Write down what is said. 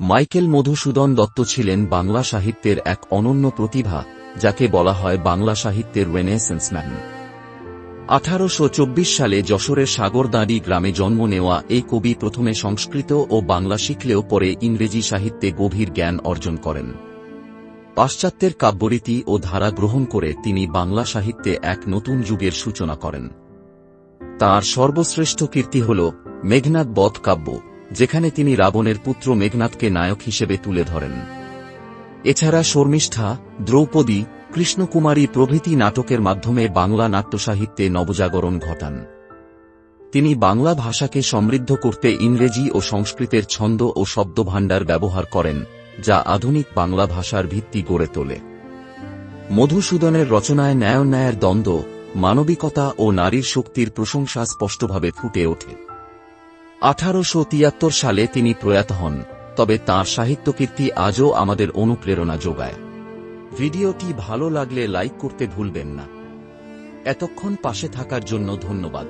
Michael Madhusudan Dutta ছিলেন বাংলা সাহিত্যের এক অনন্য প্রতিভা, যাকে বলা হয় বাংলা সাহিত্যের রেনেসেন্স ম্যান আঠারোশ চব্বিশ সালে যশোরের সাগরদাঁড়ি গ্রামে জন্ম নেওয়া এই কবি প্রথমে সংস্কৃত ও বাংলা শিখলেও পরে ইংরেজি সাহিত্যে গভীর জ্ঞান অর্জন করেন। পাশ্চাত্যের কাব্যরীতি ও ধারা গ্রহণ করে তিনি বাংলা সাহিত্যে এক নতুন যুগের সূচনা করেন। তার সর্বশ্রেষ্ঠ কীর্তি হল মেঘনাদ বধ কাব্য। যেখানে তিনি রাবণের পুত্র মেঘনাদকে নায়ক হিসেবে তুলে ধরেন। এছাড়া শর্মিষ্ঠা, দ্রৌপদী, কৃষ্ণকুমারী প্রভৃতি নাটকের মাধ্যমে বাংলা নাট্যসাহিত্যে নবজাগরণ ঘটান। তিনি বাংলা ভাষাকে সমৃদ্ধ করতে ইংরেজি ও সংস্কৃতের ছন্দ ও শব্দভাণ্ডার ব্যবহার করেন, যা আধুনিক বাংলা ভাষার ভিত্তি গড়ে তোলে। মধুসূদনের রচনায় ন্যায় ন্যায়ের দ্বন্দ্ব, মানবিকতা ও নারীর শক্তির প্রশংসা স্পষ্টভাবে ফুটে ওঠে। আঠারোশো তিয়াত্তর সালে তিনি প্রয়াত হন, তবে তাঁর সাহিত্যকীর্তি আজও আমাদের অনুপ্রেরণা যোগায়। ভিডিওটি ভালো লাগলে লাইক করতে ভুলবেন না। এতক্ষণ পাশে থাকার জন্য ধন্যবাদ।